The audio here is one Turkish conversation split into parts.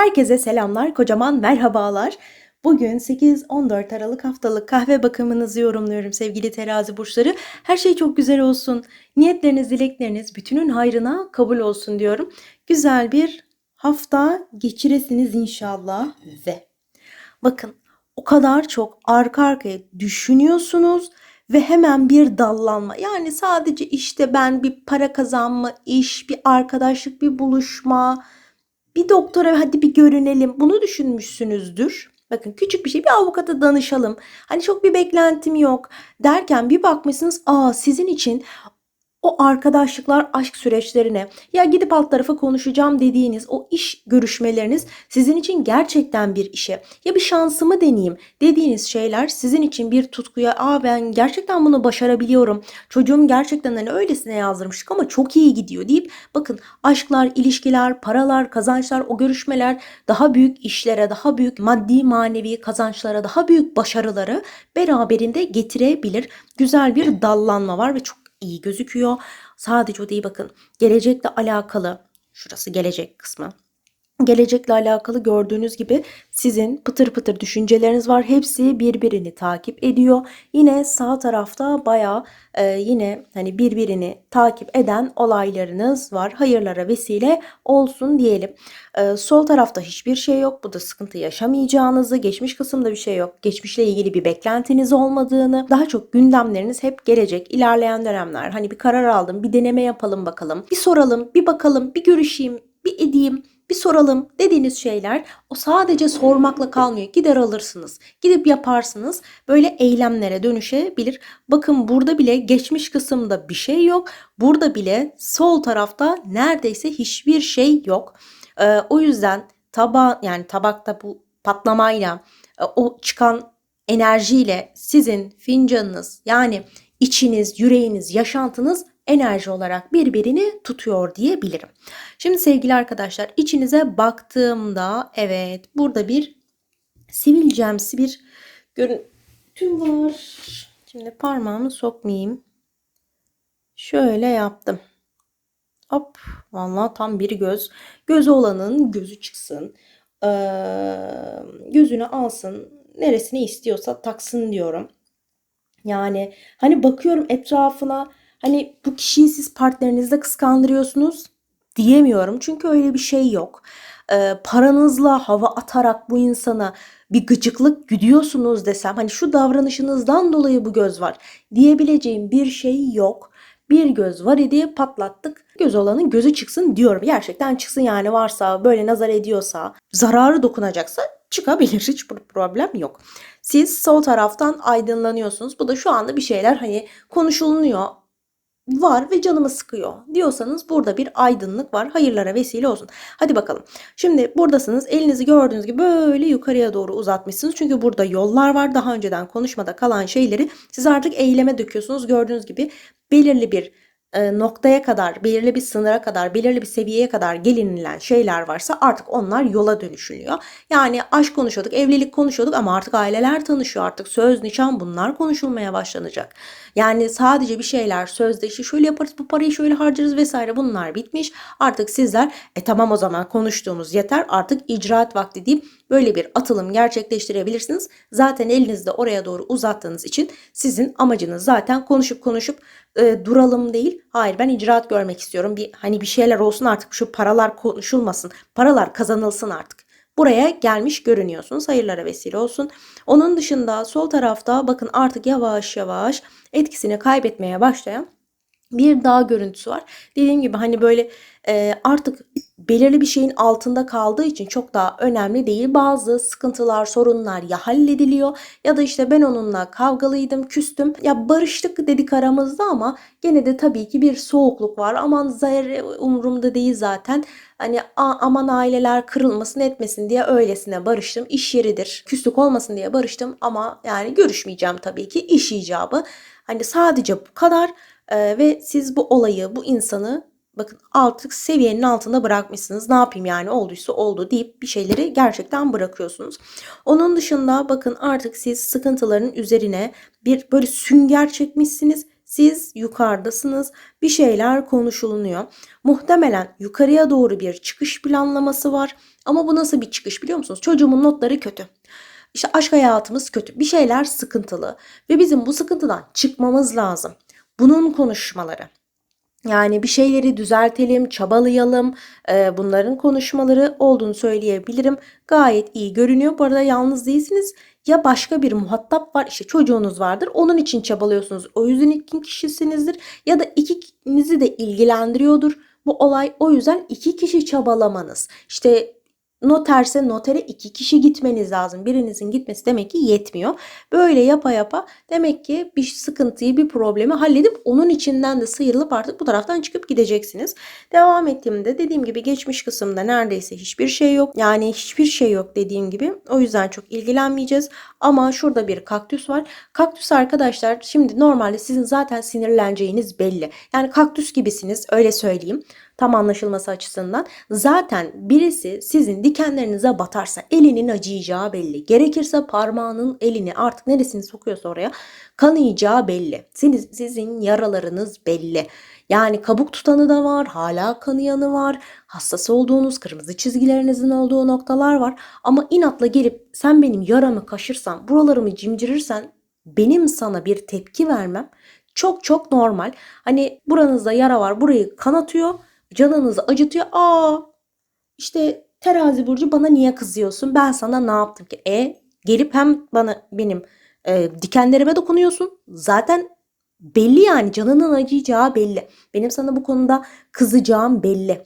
Herkese selamlar, kocaman merhabalar. Bugün 8-14 Aralık haftalık kahve bakımınızı yorumluyorum sevgili terazi burçları. Her şey çok güzel olsun. Niyetleriniz, dilekleriniz bütünün hayrına kabul olsun diyorum. Güzel bir hafta geçiresiniz inşallah ve bakın o kadar çok arka arkaya düşünüyorsunuz ve hemen bir dallanma. Yani sadece işte ben bir para kazanma, iş, bir arkadaşlık, bir buluşma, bir doktora hadi bir görünelim. Bunu düşünmüşsünüzdür. Bakın küçük bir şey bir avukata danışalım. Hani çok bir beklentim yok derken bir bakmışsınız aa sizin için o arkadaşlıklar aşk süreçlerine ya gidip alt tarafa konuşacağım dediğiniz o iş görüşmeleriniz sizin için gerçekten bir işe ya bir şansımı deneyeyim dediğiniz şeyler sizin için bir tutkuya aa ben gerçekten bunu başarabiliyorum çocuğum gerçekten hani öylesine yazdırmıştık ama çok iyi gidiyor deyip bakın aşklar ilişkiler paralar kazançlar o görüşmeler daha büyük işlere daha büyük maddi manevi kazançlara daha büyük başarıları beraberinde getirebilir. Güzel bir dallanma var ve çok iyi gözüküyor. Sadece o değil bakın. Gelecekle alakalı şurası gelecek kısmı. Gelecekle alakalı gördüğünüz gibi sizin pıtır pıtır düşünceleriniz var. Hepsi birbirini takip ediyor. Yine sağ tarafta baya e, yine hani birbirini takip eden olaylarınız var. Hayırlara vesile olsun diyelim. E, sol tarafta hiçbir şey yok. Bu da sıkıntı yaşamayacağınızı. Geçmiş kısımda bir şey yok. Geçmişle ilgili bir beklentiniz olmadığını. Daha çok gündemleriniz hep gelecek. ilerleyen dönemler. Hani bir karar aldım. Bir deneme yapalım bakalım. Bir soralım. Bir bakalım. Bir görüşeyim. Bir edeyim bir soralım dediğiniz şeyler o sadece sormakla kalmıyor. Gider alırsınız. Gidip yaparsınız. Böyle eylemlere dönüşebilir. Bakın burada bile geçmiş kısımda bir şey yok. Burada bile sol tarafta neredeyse hiçbir şey yok. Ee, o yüzden taba yani tabakta bu patlamayla e, o çıkan enerjiyle sizin fincanınız yani içiniz, yüreğiniz, yaşantınız enerji olarak birbirini tutuyor diyebilirim. Şimdi sevgili arkadaşlar içinize baktığımda evet burada bir sivilcemsi bir görüntü var. Şimdi parmağımı sokmayayım. Şöyle yaptım. Hop vallahi tam bir göz. Gözü olanın gözü çıksın. Ee, gözünü alsın. Neresini istiyorsa taksın diyorum. Yani hani bakıyorum etrafına Hani bu kişiyi siz partnerinizle kıskandırıyorsunuz diyemiyorum. Çünkü öyle bir şey yok. Ee, paranızla hava atarak bu insana bir gıcıklık güdüyorsunuz desem hani şu davranışınızdan dolayı bu göz var diyebileceğim bir şey yok. Bir göz var idi patlattık. Göz olanın gözü çıksın diyorum. Gerçekten çıksın yani varsa böyle nazar ediyorsa zararı dokunacaksa çıkabilir. Hiç problem yok. Siz sol taraftan aydınlanıyorsunuz. Bu da şu anda bir şeyler hani konuşulunuyor var ve canımı sıkıyor diyorsanız burada bir aydınlık var. Hayırlara vesile olsun. Hadi bakalım. Şimdi buradasınız. Elinizi gördüğünüz gibi böyle yukarıya doğru uzatmışsınız. Çünkü burada yollar var. Daha önceden konuşmada kalan şeyleri siz artık eyleme döküyorsunuz. Gördüğünüz gibi belirli bir e, noktaya kadar, belirli bir sınıra kadar, belirli bir seviyeye kadar gelinilen şeyler varsa artık onlar yola dönüşülüyor. Yani aşk konuşuyorduk, evlilik konuşuyorduk ama artık aileler tanışıyor. Artık söz, nişan bunlar konuşulmaya başlanacak. Yani sadece bir şeyler sözde işte şöyle yaparız, bu parayı şöyle harcarız vesaire bunlar bitmiş. Artık sizler e tamam o zaman konuştuğumuz yeter artık icraat vakti deyip böyle bir atılım gerçekleştirebilirsiniz. Zaten elinizde oraya doğru uzattığınız için sizin amacınız zaten konuşup konuşup e, duralım değil. Hayır ben icraat görmek istiyorum. Bir hani bir şeyler olsun artık şu paralar konuşulmasın. Paralar kazanılsın artık. Buraya gelmiş görünüyorsunuz. Hayırlara vesile olsun. Onun dışında sol tarafta bakın artık yavaş yavaş etkisini kaybetmeye başlayan bir dağ görüntüsü var. Dediğim gibi hani böyle e, artık belirli bir şeyin altında kaldığı için çok daha önemli değil. Bazı sıkıntılar, sorunlar ya hallediliyor ya da işte ben onunla kavgalıydım, küstüm. Ya barıştık dedik aramızda ama gene de tabii ki bir soğukluk var. Aman zahir umurumda değil zaten. Hani aman aileler kırılmasın etmesin diye öylesine barıştım. İş yeridir. Küslük olmasın diye barıştım ama yani görüşmeyeceğim tabii ki iş icabı. Hani sadece bu kadar ee, ve siz bu olayı, bu insanı bakın artık seviyenin altında bırakmışsınız. Ne yapayım yani olduysa oldu deyip bir şeyleri gerçekten bırakıyorsunuz. Onun dışında bakın artık siz sıkıntıların üzerine bir böyle sünger çekmişsiniz Siz yukarıdasınız. Bir şeyler konuşulunuyor. Muhtemelen yukarıya doğru bir çıkış planlaması var. Ama bu nasıl bir çıkış biliyor musunuz? Çocuğumun notları kötü. İşte aşk hayatımız kötü. Bir şeyler sıkıntılı ve bizim bu sıkıntıdan çıkmamız lazım. Bunun konuşmaları. Yani bir şeyleri düzeltelim, çabalayalım. Ee, bunların konuşmaları olduğunu söyleyebilirim. Gayet iyi görünüyor. Bu arada yalnız değilsiniz. Ya başka bir muhatap var, işte çocuğunuz vardır. Onun için çabalıyorsunuz. O yüzden iki kişisinizdir. Ya da ikinizi de ilgilendiriyordur bu olay. O yüzden iki kişi çabalamanız. İşte noterse notere iki kişi gitmeniz lazım. Birinizin gitmesi demek ki yetmiyor. Böyle yapa yapa demek ki bir sıkıntıyı, bir problemi halledip onun içinden de sıyrılıp artık bu taraftan çıkıp gideceksiniz. Devam ettiğimde dediğim gibi geçmiş kısımda neredeyse hiçbir şey yok. Yani hiçbir şey yok dediğim gibi. O yüzden çok ilgilenmeyeceğiz. Ama şurada bir kaktüs var. Kaktüs arkadaşlar şimdi normalde sizin zaten sinirleneceğiniz belli. Yani kaktüs gibisiniz öyle söyleyeyim tam anlaşılması açısından zaten birisi sizin dikenlerinize batarsa elinin acıyacağı belli. Gerekirse parmağının elini artık neresini sokuyorsa oraya kanayacağı belli. Siz, sizin yaralarınız belli. Yani kabuk tutanı da var, hala kanayanı var, hassas olduğunuz, kırmızı çizgilerinizin olduğu noktalar var. Ama inatla gelip sen benim yaramı kaşırsan, buralarımı cimcirirsen benim sana bir tepki vermem çok çok normal. Hani buranızda yara var, burayı kanatıyor canınızı acıtıyor. Aa işte terazi burcu bana niye kızıyorsun? Ben sana ne yaptım ki? E gelip hem bana benim e, dikenlerime dokunuyorsun. Zaten belli yani canının acıyacağı belli. Benim sana bu konuda kızacağım belli.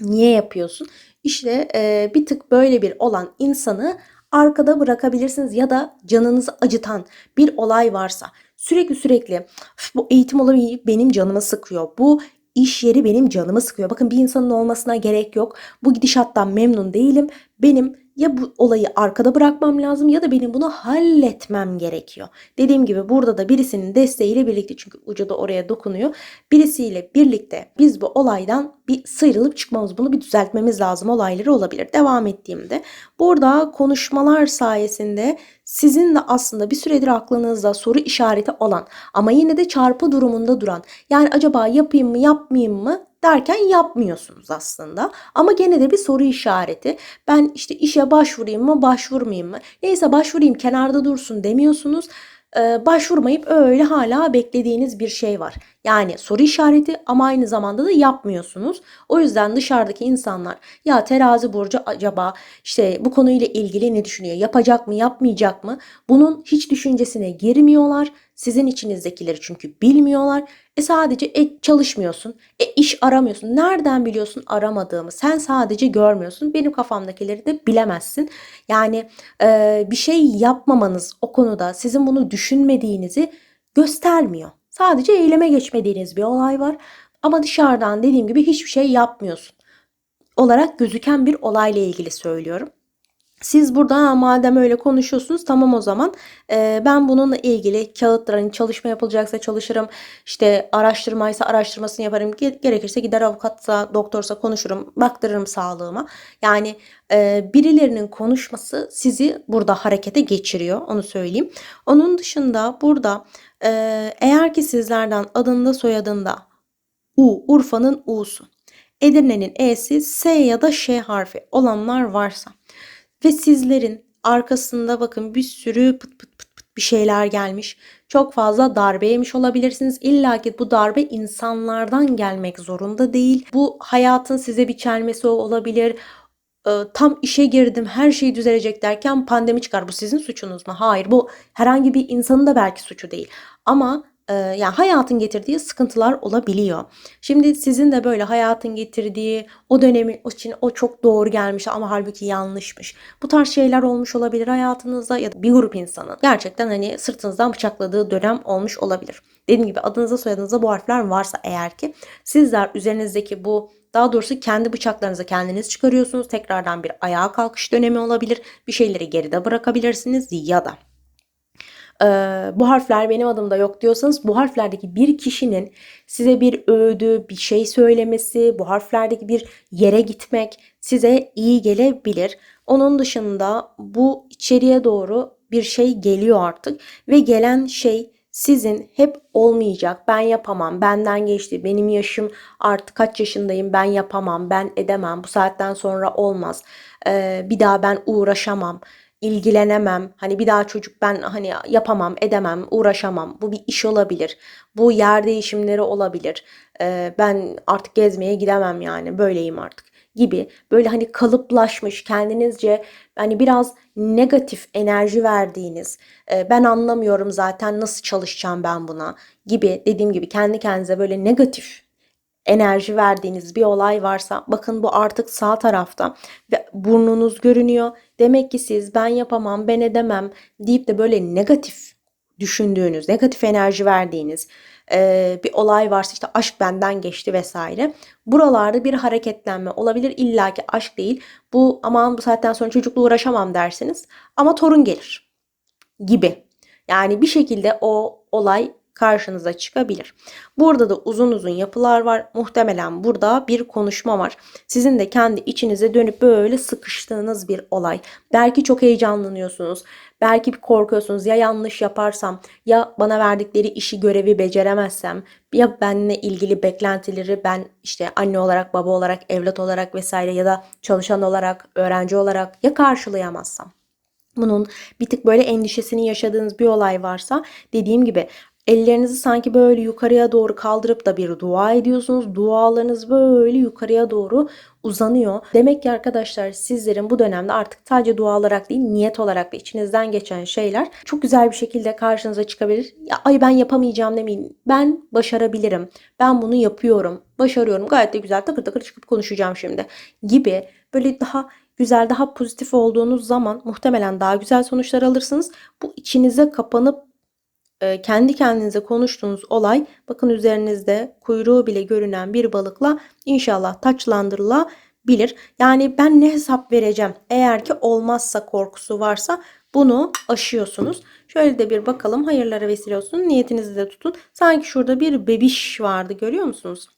Niye yapıyorsun? İşte e, bir tık böyle bir olan insanı arkada bırakabilirsiniz ya da canınızı acıtan bir olay varsa sürekli sürekli bu eğitim olayı benim canımı sıkıyor. Bu iş yeri benim canımı sıkıyor. Bakın bir insanın olmasına gerek yok. Bu gidişattan memnun değilim. Benim ya bu olayı arkada bırakmam lazım ya da benim bunu halletmem gerekiyor. Dediğim gibi burada da birisinin desteğiyle birlikte çünkü ucu da oraya dokunuyor. Birisiyle birlikte biz bu olaydan bir sıyrılıp çıkmamız, bunu bir düzeltmemiz lazım olayları olabilir. Devam ettiğimde burada konuşmalar sayesinde sizin de aslında bir süredir aklınızda soru işareti olan ama yine de çarpı durumunda duran yani acaba yapayım mı yapmayayım mı derken yapmıyorsunuz aslında. Ama gene de bir soru işareti. Ben işte işe başvurayım mı, başvurmayayım mı? Neyse başvurayım kenarda dursun demiyorsunuz. Ee, başvurmayıp öyle hala beklediğiniz bir şey var. Yani soru işareti ama aynı zamanda da yapmıyorsunuz. O yüzden dışarıdaki insanlar ya terazi burcu acaba işte bu konuyla ilgili ne düşünüyor? Yapacak mı, yapmayacak mı? Bunun hiç düşüncesine girmiyorlar. Sizin içinizdekileri çünkü bilmiyorlar. E sadece e, çalışmıyorsun. E iş aramıyorsun. Nereden biliyorsun aramadığımı? Sen sadece görmüyorsun. Benim kafamdakileri de bilemezsin. Yani e, bir şey yapmamanız o konuda sizin bunu düşünmediğinizi göstermiyor. Sadece eyleme geçmediğiniz bir olay var. Ama dışarıdan dediğim gibi hiçbir şey yapmıyorsun. Olarak gözüken bir olayla ilgili söylüyorum. Siz burada madem öyle konuşuyorsunuz tamam o zaman. E, ben bununla ilgili kağıtlar hani çalışma yapılacaksa çalışırım. İşte araştırmaysa araştırmasını yaparım. Gerekirse gider avukatsa doktorsa konuşurum. Baktırırım sağlığıma. Yani e, birilerinin konuşması sizi burada harekete geçiriyor onu söyleyeyim. Onun dışında burada e, eğer ki sizlerden adında soyadında U Urfa'nın U'su Edirne'nin E'si S ya da Ş harfi olanlar varsa ve sizlerin arkasında bakın bir sürü pıt pıt pıt pıt bir şeyler gelmiş. Çok fazla darbe yemiş olabilirsiniz. İlla ki bu darbe insanlardan gelmek zorunda değil. Bu hayatın size bir çelmesi olabilir ee, tam işe girdim her şey düzelecek derken pandemi çıkar. Bu sizin suçunuz mu? Hayır bu herhangi bir insanın da belki suçu değil. Ama yani hayatın getirdiği sıkıntılar olabiliyor. Şimdi sizin de böyle hayatın getirdiği o dönemin için o çok doğru gelmiş ama halbuki yanlışmış. Bu tarz şeyler olmuş olabilir hayatınızda ya da bir grup insanın gerçekten hani sırtınızdan bıçakladığı dönem olmuş olabilir. Dediğim gibi adınıza soyadınıza bu harfler varsa eğer ki sizler üzerinizdeki bu daha doğrusu kendi bıçaklarınızı kendiniz çıkarıyorsunuz. Tekrardan bir ayağa kalkış dönemi olabilir. Bir şeyleri geride bırakabilirsiniz ya da e, bu harfler benim adımda yok diyorsanız bu harflerdeki bir kişinin size bir öğüdü, bir şey söylemesi, bu harflerdeki bir yere gitmek size iyi gelebilir. Onun dışında bu içeriye doğru bir şey geliyor artık ve gelen şey sizin hep olmayacak, ben yapamam, benden geçti, benim yaşım artık kaç yaşındayım, ben yapamam, ben edemem, bu saatten sonra olmaz, Ee, bir daha ben uğraşamam, ilgilenemem, hani bir daha çocuk ben hani yapamam, edemem, uğraşamam. Bu bir iş olabilir, bu yer değişimleri olabilir, Ee, ben artık gezmeye gidemem yani, böyleyim artık gibi. Böyle hani kalıplaşmış kendinizce hani biraz negatif enerji verdiğiniz e, ben anlamıyorum zaten nasıl çalışacağım ben buna? gibi dediğim gibi kendi kendinize böyle negatif enerji verdiğiniz bir olay varsa bakın bu artık sağ tarafta ve burnunuz görünüyor. Demek ki siz ben yapamam, ben edemem deyip de böyle negatif düşündüğünüz, negatif enerji verdiğiniz e, bir olay varsa işte aşk benden geçti vesaire. Buralarda bir hareketlenme olabilir. İlla ki aşk değil. Bu aman bu saatten sonra çocukla uğraşamam dersiniz ama torun gelir gibi. Yani bir şekilde o olay karşınıza çıkabilir. Burada da uzun uzun yapılar var. Muhtemelen burada bir konuşma var. Sizin de kendi içinize dönüp böyle sıkıştığınız bir olay. Belki çok heyecanlanıyorsunuz. Belki korkuyorsunuz ya yanlış yaparsam ya bana verdikleri işi görevi beceremezsem ya benimle ilgili beklentileri ben işte anne olarak baba olarak evlat olarak vesaire ya da çalışan olarak öğrenci olarak ya karşılayamazsam. Bunun bir tık böyle endişesini yaşadığınız bir olay varsa dediğim gibi Ellerinizi sanki böyle yukarıya doğru kaldırıp da bir dua ediyorsunuz. Dualarınız böyle yukarıya doğru uzanıyor. Demek ki arkadaşlar sizlerin bu dönemde artık sadece dua olarak değil niyet olarak da içinizden geçen şeyler çok güzel bir şekilde karşınıza çıkabilir. Ya, ay ben yapamayacağım demeyin. Ben başarabilirim. Ben bunu yapıyorum. Başarıyorum. Gayet de güzel takır takır çıkıp konuşacağım şimdi gibi böyle daha güzel, daha pozitif olduğunuz zaman muhtemelen daha güzel sonuçlar alırsınız. Bu içinize kapanıp kendi kendinize konuştuğunuz olay bakın üzerinizde kuyruğu bile görünen bir balıkla inşallah taçlandırılabilir. Yani ben ne hesap vereceğim eğer ki olmazsa korkusu varsa bunu aşıyorsunuz. Şöyle de bir bakalım hayırlara vesile olsun niyetinizi de tutun. Sanki şurada bir bebiş vardı görüyor musunuz?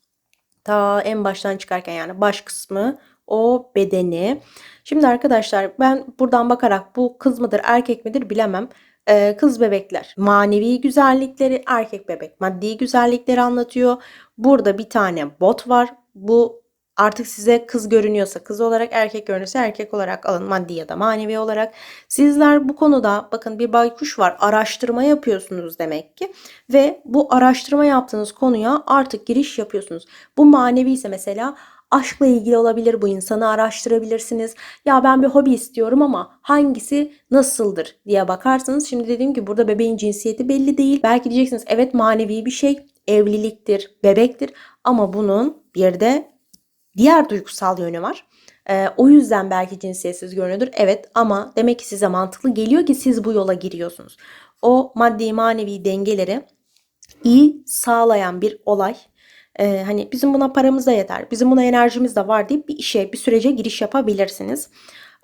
Ta en baştan çıkarken yani baş kısmı o bedeni. Şimdi arkadaşlar ben buradan bakarak bu kız mıdır erkek midir bilemem. Ee, kız bebekler manevi güzellikleri, erkek bebek maddi güzellikleri anlatıyor. Burada bir tane bot var. Bu artık size kız görünüyorsa kız olarak, erkek görünüyorsa erkek olarak alın maddi ya da manevi olarak. Sizler bu konuda bakın bir baykuş var araştırma yapıyorsunuz demek ki ve bu araştırma yaptığınız konuya artık giriş yapıyorsunuz. Bu manevi ise mesela aşkla ilgili olabilir. Bu insanı araştırabilirsiniz. Ya ben bir hobi istiyorum ama hangisi nasıldır diye bakarsanız şimdi dediğim gibi burada bebeğin cinsiyeti belli değil. Belki diyeceksiniz evet manevi bir şey evliliktir, bebektir ama bunun bir de diğer duygusal yönü var. Ee, o yüzden belki cinsiyetsiz görünüyordur. Evet ama demek ki size mantıklı geliyor ki siz bu yola giriyorsunuz. O maddi manevi dengeleri iyi sağlayan bir olay e, hani bizim buna paramız da yeter, bizim buna enerjimiz de var deyip bir işe, bir sürece giriş yapabilirsiniz.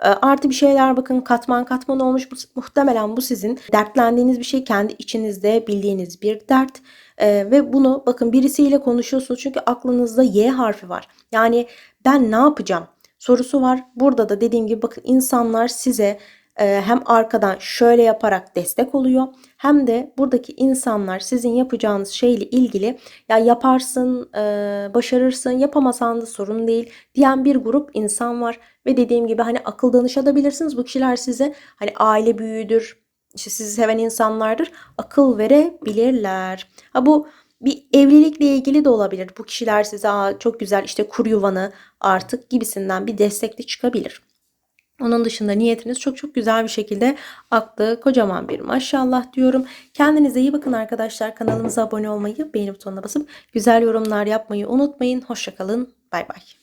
E, artı bir şeyler bakın katman katman olmuş. Bu, muhtemelen bu sizin dertlendiğiniz bir şey kendi içinizde bildiğiniz bir dert. E, ve bunu bakın birisiyle konuşuyorsunuz çünkü aklınızda Y harfi var. Yani ben ne yapacağım sorusu var. Burada da dediğim gibi bakın insanlar size hem arkadan şöyle yaparak destek oluyor hem de buradaki insanlar sizin yapacağınız şeyle ilgili ya yaparsın, e, başarırsın, yapamasan da sorun değil diyen bir grup insan var ve dediğim gibi hani akıl danışabilirsiniz. Bu kişiler size hani aile büyüğüdür, işte sizi seven insanlardır. Akıl verebilirler. Ha bu bir evlilikle ilgili de olabilir. Bu kişiler size çok güzel işte kur yuvanı artık gibisinden bir destekli çıkabilir. Onun dışında niyetiniz çok çok güzel bir şekilde aktı. Kocaman bir maşallah diyorum. Kendinize iyi bakın arkadaşlar. Kanalımıza abone olmayı, beğeni butonuna basıp güzel yorumlar yapmayı unutmayın. Hoşçakalın. Bay bay.